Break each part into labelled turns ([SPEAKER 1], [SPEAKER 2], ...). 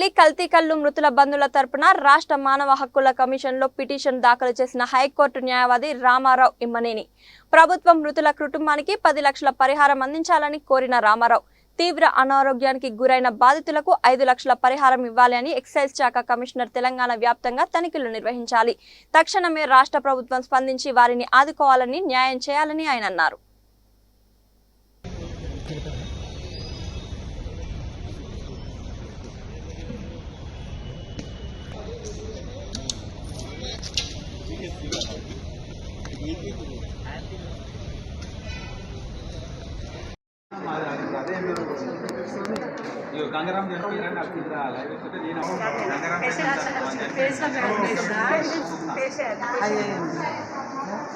[SPEAKER 1] చింతపల్లి కల్తీ కల్లు మృతుల బంధువుల తరపున రాష్ట్ర మానవ హక్కుల కమిషన్లో పిటిషన్ దాఖలు చేసిన హైకోర్టు న్యాయవాది రామారావు ఇమ్మనేని. ప్రభుత్వం మృతుల కుటుంబానికి పది లక్షల పరిహారం అందించాలని కోరిన రామారావు. తీవ్ర అనారోగ్యానికి గురైన బాధితులకు ఐదు లక్షల పరిహారం ఇవ్వాలి అని ఎక్సైజ్ శాఖ కమిషనర్ తెలంగాణ వ్యాప్తంగా తనిఖీలు నిర్వహించాలి. తక్షణమే రాష్ట్ర ప్రభుత్వం స్పందించి వారిని ఆదుకోవాలని న్యాయం చేయాలని ఆయన అన్నారు.
[SPEAKER 2] ఇగో గంగారాం చనిపోయారని నాకు కింద లైవ్ వస్తుంటే నేను గంగారాం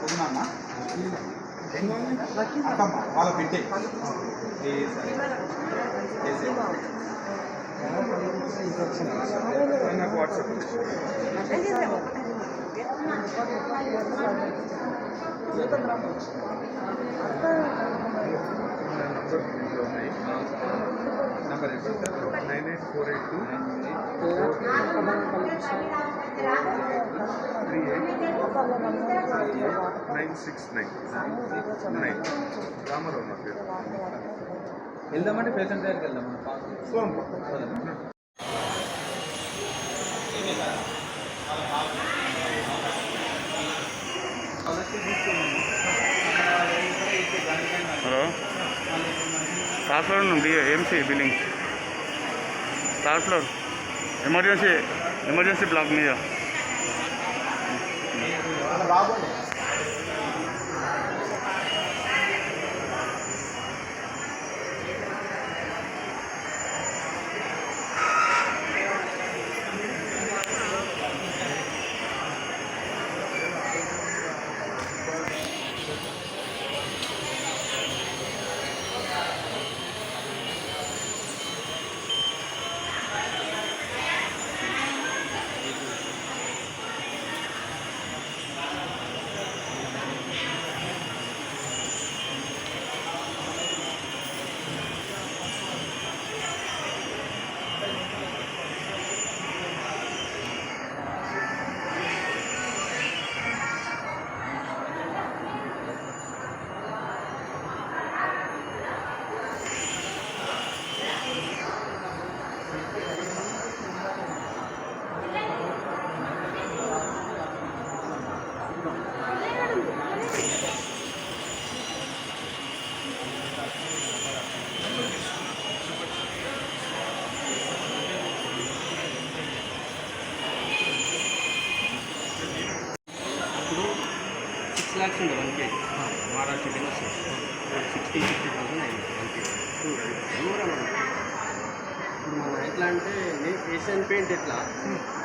[SPEAKER 2] సుమమ్మ అక్కమ్మ వాళ్ళ బిడ్డే. నాకు WhatsApp number nine eight four eight two three eight
[SPEAKER 3] nine six nine nine Ramarao నా పేరు
[SPEAKER 2] వెళ్దామంటే పేషెంట్ దగ్గరికి వెళ్దాం.
[SPEAKER 4] హలో? థర్డ్ ఫ్లోర్ నుండి AMC building third floor emergency emergency block మీద.
[SPEAKER 5] సిక్స్ ల్యాక్స్ ఉంది వన్ కేజీ మహారాష్ట్ర కింద సిక్స్టీ సిక్స్టీ థౌసండ్ అయింది వన్ కేజీ దూరం. ఇప్పుడు మన ఎట్లా అంటే ఏషియన్ పెయింట్ ఎట్లా?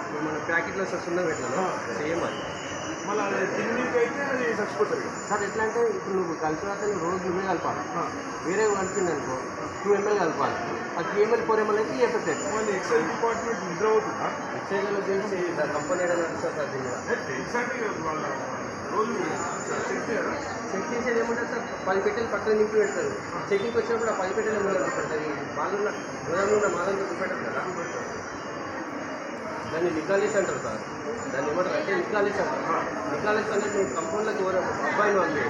[SPEAKER 5] ఇప్పుడు మన ప్యాకెట్లో వస్తున్నాం ఎట్లా సేమ్ అది.
[SPEAKER 3] మళ్ళీ తిండికి అయితే అది చచ్చిపోతుంది
[SPEAKER 5] సార్ ఎట్లా అంటే ఇప్పుడు నువ్వు కలిపితే రోజు నువ్వే కలపాలి. వేరే కలిపింది అనుకో టూ ఎంఎల్ కలపాలి. ఆ త్రీ ఎంఎల్ ఫోర్ ఎంఎల్ అయితే ఎఫెక్ట్ అవుతుంది
[SPEAKER 3] మళ్ళీ ఎక్సైజ్ డిపార్ట్మెంట్ నిద్ర అవుతుందా
[SPEAKER 5] ఎక్సైజ్లో తెలిసి కంపెనీ ఏదైనా నడుస్తుంది సార్ దీని మీద.
[SPEAKER 3] చెక్ చేయరా?
[SPEAKER 5] చెక్ చేసేది ఏమంటారు సార్ పది పెట్టెలు పక్కన నింపి పెడతారు. చెకింగ్కి వచ్చినప్పుడు ఆ పది పెట్టెలు ముందర పెడతారు గోదాములో ఉన్న మాలంతా చూపెట్టారు కదా. దాన్ని నికాలీస్ అంటారు సార్. దాన్ని ఏమంటారు అంటే నికాలీస్ అంటారు. నికాలీస్ అంటే నువ్వు కంపౌండ్లోకి ఎవరు అబ్బాయిని వాళ్ళు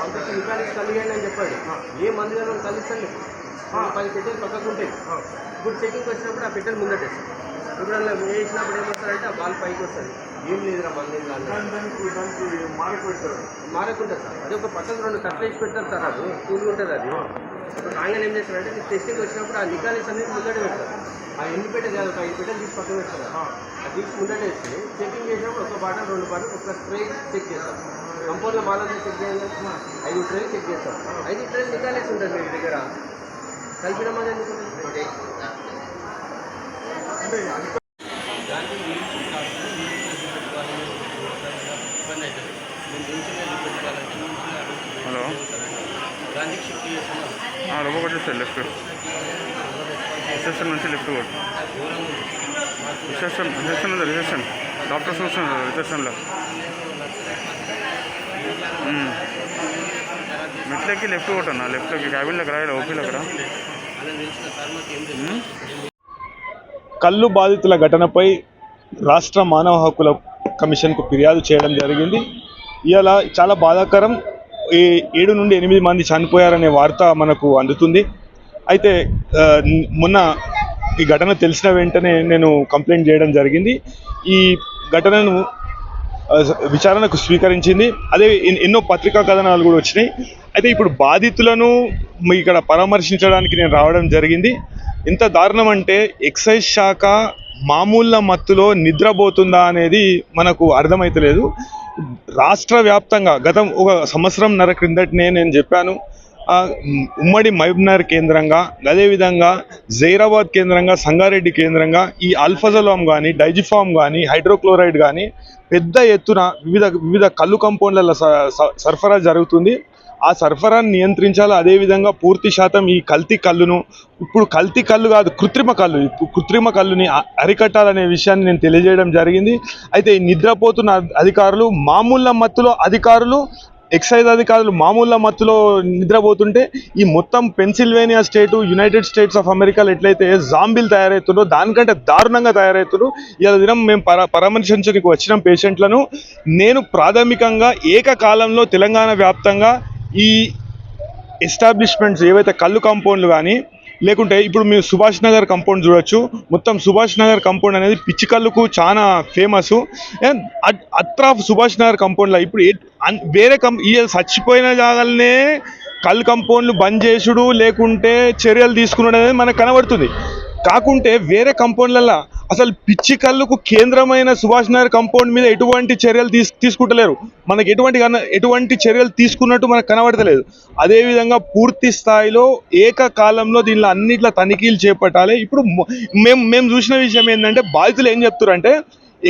[SPEAKER 5] పంపించి నికాలీస్ కలిగాను అని చెప్పాడు. ఏ మందు కానీ కలిస్తాను పది పెట్టెలు పక్కకు ఉంటాయి. ఇప్పుడు చెకింగ్కి వచ్చినప్పుడు ఆ పెట్టెలు ముందటేస్తారు ఇప్పుడు అలా వేసినప్పుడు ఏమొస్తారంటే ఆ బాల్ పైకి వస్తుంది. ఏం లేదురా మంది ఏం కాదు
[SPEAKER 3] దాని దానికి దానికి మార్క్ పెడతారు
[SPEAKER 5] మారకుంటుంది సార్. అది ఒక పక్కకు రెండు కట్లు వేసి పెడతారు సార్ అది. కూల్ ఉంటుంది అది. రాగానే ఏం చేస్తారంటే టెస్టింగ్ వచ్చినప్పుడు ఆ నికాలీస్ అనేది ముందట పెడతారు. ఆ ఎన్ని పెట్టెలు కాదు ఒక ఐదు పెట్టెలు తీసి పక్కన పెడతారు. అది తీసి ముందట వేసి చెకింగ్ చేసినప్పుడు ఒక బాటల్ రెండు బాటల్ ఒక స్ప్రే చెక్ చేస్తాం కంపౌండ్లో మాలంతా చెక్ చేయాలి. ఐదు ట్రేలు చెక్ చేస్తాం ఐదు ట్రేలు నికాలేసి ఉంటుంది మీ దగ్గర. కలిపిన మంది ఎందుకు ఉంటుంది?
[SPEAKER 3] అంటే అది
[SPEAKER 5] దానికి నీళ్ళు కాకుండా నీళ్ళు పెట్టుకోవాలి ఇబ్బంది అవుతుంది మేము నిల్చునే పెట్టుకోవాలంటే
[SPEAKER 4] హలో
[SPEAKER 5] గాంధీకి షిఫ్ట్ చేస్తున్నాం
[SPEAKER 4] కొట్టేస్తారు లెఫ్ట్ రిసెప్షన్ నుంచి లెఫ్ట్ కొట్టు రిసెప్షన్ రిసెప్షన్ ఉంది రిసెప్షన్ డాక్టర్స్ వస్తున్నారు రిసెప్షన్లో మెట్లకి లెఫ్ట్ కొట్టన్నా లెఫ్ట్లోకి క్యాబిన్లోకి రాయాలి ఓపీలోకి రా
[SPEAKER 6] కళ్ళు బాధితుల ఘటనపై రాష్ట్ర మానవ హక్కుల కమిషన్కు ఫిర్యాదు చేయడం జరిగింది. ఇలా చాలా బాధాకరం ఈ ఏడు నుండి ఎనిమిది మంది చనిపోయారనే వార్త మనకు అందుతుంది. అయితే మొన్న ఈ ఘటన తెలిసిన వెంటనే నేను కంప్లైంట్ చేయడం జరిగింది. ఈ ఘటనను విచారణకు స్వీకరించింది. అదే ఎన్నో పత్రికా కథనాలు కూడా వచ్చినాయి. అయితే ఇప్పుడు బాధితులను మీ ఇక్కడ పరామర్శించడానికి నేను రావడం జరిగింది. ఇంత దారుణం అంటే ఎక్సైజ్ శాఖ మామూళ్ళ మత్తులో నిద్రపోతుందా అనేది మనకు అర్థమైతలేదు. రాష్ట్ర వ్యాప్తంగా గతం ఒక సంవత్సరం నర క్రిందటనే నేను చెప్పాను. ఉమ్మడి మహబూబ్నగర్ కేంద్రంగా అదేవిధంగా జైరాబాద్ కేంద్రంగా సంగారెడ్డి కేంద్రంగా ఈ అల్ఫజలాం కానీ డైజిఫామ్ కానీ హైడ్రోక్లోరైడ్ కానీ పెద్ద ఎత్తున వివిధ వివిధ కళ్ళు కంపౌండ్ల స- స- సరఫరా జరుగుతుంది. ఆ సరఫరాను నియంత్రించాలి. అదేవిధంగా పూర్తి శాతం ఈ కల్తీ కళ్ళును. ఇప్పుడు కల్తీ కళ్ళు కాదు కృత్రిమ కళ్ళు. కృత్రిమ కళ్ళుని అరికట్టాలనే విషయాన్ని నేను తెలియజేయడం జరిగింది. అయితే ఈ నిద్రపోతున్న అధికారులు మామూళ్ళ మత్తులో అధికారులు ఎక్సైజ్ అధికారులు మామూళ్ళ మత్తులో నిద్రపోతుంటే ఈ మొత్తం Pennsylvania state United States of అమెరికాలో ఎట్లయితే జాంబిల్ తయారవుతుందో దానికంటే దారుణంగా తయారవుతున్నారు ఇలా దినం మేము పర పరామర్శించడానికి వచ్చిన పేషెంట్లను నేను ప్రాథమికంగా ఏకకాలంలో తెలంగాణ వ్యాప్తంగా ఈ ఎస్టాబ్లిష్మెంట్స్ ఏవైతే కళ్ళు కాంపౌండ్లు కానీ లేకుంటే ఇప్పుడు మీరు సుభాష్ నగర్ కంపౌండ్ చూడొచ్చు. మొత్తం సుభాష్ నగర్ కంపౌండ్ అనేది పిచ్చి కళ్ళుకు చాలా ఫేమస్ అత్రాఫ్ సుభాష్ నగర్ కంపౌండ్లో ఇప్పుడు వేరే కం ఈ చచ్చిపోయిన జాగాలనే కళ్ళు కంపౌండ్లు బంద్ చేసుడు లేకుంటే చర్యలు తీసుకున్నాడు అనేది మనకు కనబడుతుంది. కాకుంటే వేరే కంపౌండ్లలో అసలు పిచ్చి కళ్ళకు కేంద్రమైన సుభాష్ నగర్ కంపౌండ్ మీద ఎటువంటి చర్యలు తీసు తీసుకుంటలేరు. మనకి ఎటువంటి ఎటువంటి చర్యలు తీసుకున్నట్టు మనకు కనబడతలేదు. అదేవిధంగా పూర్తి స్థాయిలో ఏకకాలంలో దీనిలో అన్నిట్లో తనిఖీలు చేపట్టాలి. ఇప్పుడు మేము మేము చూసిన విషయం ఏంటంటే బాధితులు ఏం చెప్తారంటే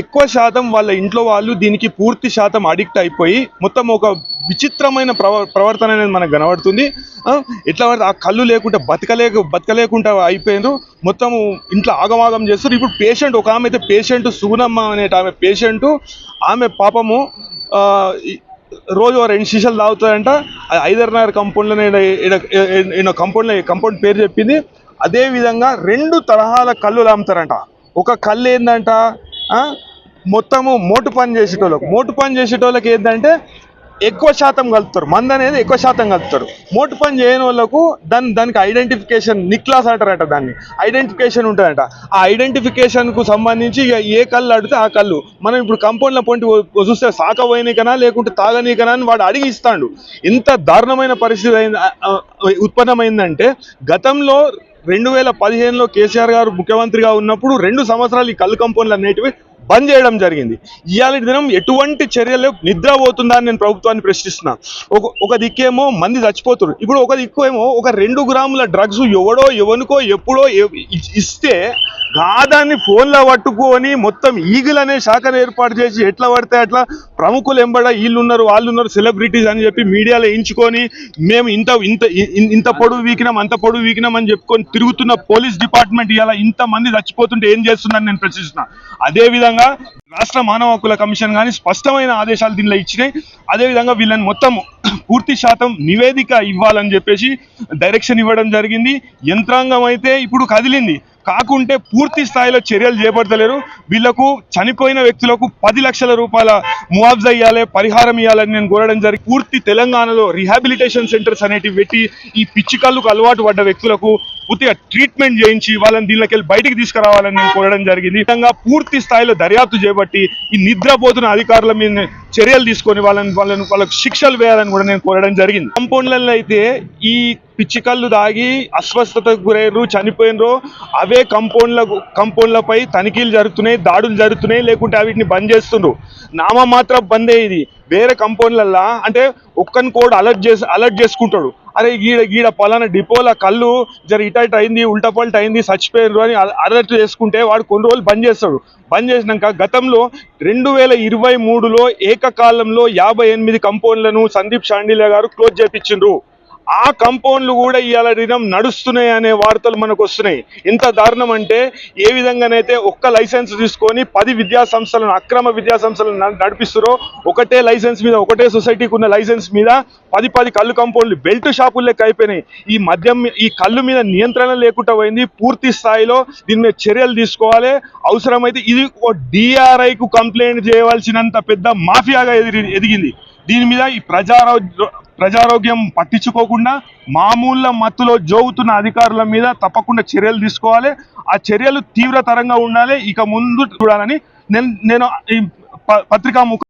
[SPEAKER 6] ఎక్కువ శాతం వాళ్ళ ఇంట్లో వాళ్ళు దీనికి పూర్తి శాతం అడిక్ట్ అయిపోయి మొత్తం ఒక విచిత్రమైన ప్రవ ప్రవర్తన అనేది మనకు కనబడుతుంది. ఎట్లా పడితే ఆ కళ్ళు లేకుంటే బతకలేక బతకలేకుండా అయిపోయినారు మొత్తం ఇంట్లో ఆగమాగం చేస్తారు ఇప్పుడు పేషెంట్ ఒక ఆమె అయితే పేషెంట్ సుగుణమ్మ అనే ఆమె పేషెంట్. ఆమె పాపము రోజు రెండు సీసాలు తాగుతుందంట ఐదర్నగర్ కంపౌండ్లో ఈయన కంపౌండ్లో కంపౌండ్ పేరు చెప్పింది. అదేవిధంగా రెండు తరహాల కళ్ళు అమ్ముతారంట ఒక కళ్ళు ఏంటంట మొత్తము మోటు పని చేసేటోళ్ళకి మోటు పని చేసేటోళ్ళకి ఏంటంటే ఎక్కువ శాతం కలుపుతారు. మంది అనేది ఎక్కువ శాతం కలుపుతారు. మోటు పని చేయని వాళ్ళకు దాని దానికి ఐడెంటిఫికేషన్ నిక్లాస్ అంటారట దాన్ని. ఐడెంటిఫికేషన్ ఉంటుందట. ఆ ఐడెంటిఫికేషన్కు సంబంధించి ఇక ఏ కళ్ళు అడిగితే ఆ కళ్ళు. మనం ఇప్పుడు కంపౌండ్లో పొంటి చూస్తే సాక పోయినకనా లేకుంటే తాగనీకనా అని వాడు అడిగి ఇస్తాడు. ఎంత దారుణమైన పరిస్థితి అయింది ఉత్పన్నమైందంటే గతంలో రెండు వేల పదిహేనులో కేసీఆర్ గారు ముఖ్యమంత్రిగా ఉన్నప్పుడు రెండు సంవత్సరాలు ఈ కళ్ళు కంపౌండ్లు అనేటివి బంద్ చేయడం జరిగింది. ఇవాళ దినం ఎటువంటి చర్యలు నిద్రపోతుందా అని నేను ప్రభుత్వాన్ని ప్రశ్నిస్తున్నాను ఒక ఒక దిక్కేమో మంది చచ్చిపోతున్నారు ఇప్పుడు ఒక దిక్కు ఏమో ఒక రెండు గ్రాముల డ్రగ్స్ ఎవడో ఎవనుకో ఎప్పుడో ఇస్తే గాదాన్ని ఫోన్లో పట్టుకొని మొత్తం ఈగిల్ అనే శాఖను ఏర్పాటు చేసి ఎట్లా పడితే అట్లా ప్రముఖులు ఎంబడ వీళ్ళు ఉన్నారు వాళ్ళు ఉన్నారు సెలబ్రిటీస్ అని చెప్పి మీడియాలో ఎంచుకొని మేము ఇంత ఇంత ఇంత పొడువు వీకినాం అంత పొడువు వీకినాం అని చెప్పుకొని తిరుగుతున్న పోలీస్ డిపార్ట్మెంట్ ఇలా ఇంత మంది చచ్చిపోతుంటే ఏం చేస్తుందని నేను ప్రశ్నిస్తున్నా. అదే విధంగా రాష్ట్ర మానవ హక్కుల కమిషన్ కానీ స్పష్టమైన ఆదేశాలు దీనిలో ఇచ్చినాయి. అదేవిధంగా వీళ్ళని మొత్తం పూర్తి శాతం నివేదిక ఇవ్వాలని చెప్పేసి డైరెక్షన్ ఇవ్వడం జరిగింది. యంత్రాంగం అయితే ఇప్పుడు కదిలింది. కాకుంటే పూర్తి స్థాయిలో చర్యలు చేపడతలేరు. వీళ్ళకు చనిపోయిన వ్యక్తులకు పది లక్షల రూపాయల మువాబ్జా ఇవ్వాలి పరిహారం ఇవ్వాలని నేను కోరడం జరిగింది పూర్తి తెలంగాణలో రిహాబిలిటేషన్ సెంటర్స్ అనేటివి పెట్టి ఈ పిచ్చికళ్ళకు అలవాటు పడ్డ వ్యక్తులకు పూర్తిగా ట్రీట్మెంట్ చేయించి వాళ్ళని దీనిలోకి బయటికి తీసుకురావాలని నేను కోరడం జరిగింది. విధంగా పూర్తి స్థాయిలో దర్యాప్తు చేపట్టి ఈ నిద్రపోతున్న అధికారుల మీద చర్యలు తీసుకొని వాళ్ళని వాళ్ళని వాళ్ళకు శిక్షలు వేయాలని కూడా నేను కోరడం జరిగింది. కంపౌండ్లలో అయితే ఈ పిచ్చికళ్ళు దాగి అస్వస్థతకు గురయ్యారు చనిపోయినరు అవే కంపౌండ్ల కంపౌండ్లపై తనిఖీలు జరుగుతున్నాయి దాడులు జరుగుతున్నాయి లేకుంటే వీటిని బంద్ చేస్తుండ్రు. నామ మాత్రం బందే ఇది వేరే కంపౌండ్లల్లో అంటే ఒక్కని కోడ్ అలర్ట్ చేసి అలర్ట్ చేసుకుంటాడు. అరే గీడ గీడ పలానా డిపోల కళ్ళు జర ఇట ఇట అయింది ఉల్టపల్ట అయింది చచ్చిపోయారు అని అలర్ట్ చేసుకుంటే వాడు కొన్ని రోజులు బంద్ చేస్తాడు. బంద్ చేసినాక గతంలో రెండు వేల ఇరవై మూడులో ఏకకాలంలో యాభై ఎనిమిది కంపౌండ్లను సందీప్ షాండిలే గారు క్లోజ్ చేపించిండ్రు. ఆ కంపౌండ్లు కూడా ఇవాళ దినం నడుస్తున్నాయి అనే వార్తలు మనకు వస్తున్నాయి. ఇంత దారుణం అంటే ఏ విధంగానైతే ఒక్క లైసెన్స్ తీసుకొని పది విద్యా సంస్థలను అక్రమ విద్యా సంస్థలను నడిపిస్తారో ఒకటే లైసెన్స్ మీద ఒకటే సొసైటీకి ఉన్న లైసెన్స్ మీద పది పది కళ్ళు కంపౌండ్లు బెల్ట్ షాపులు లెక్క అయిపోయినాయి. ఈ మద్యం ఈ కళ్ళు మీద నియంత్రణ లేకుండా పోయింది. పూర్తి స్థాయిలో దీని మీద చర్యలు తీసుకోవాలి. అవసరమైతే ఇది డిఆర్ఐకు కంప్లైంట్ చేయవలసినంత పెద్ద మాఫియాగా ఎదిగింది. దీని మీద ఈ ప్రజారో ప్రజారోగ్యం పట్టించుకోకుండా మామూళ్ళ మత్తులో జోగుతున్న అధికారుల మీద తప్పకుండా చర్యలు తీసుకోవాలి. ఆ చర్యలు తీవ్రతరంగా ఉండాలి. ఇక ముందు చూడాలని నేను నేను ఈ పత్రికా ముఖ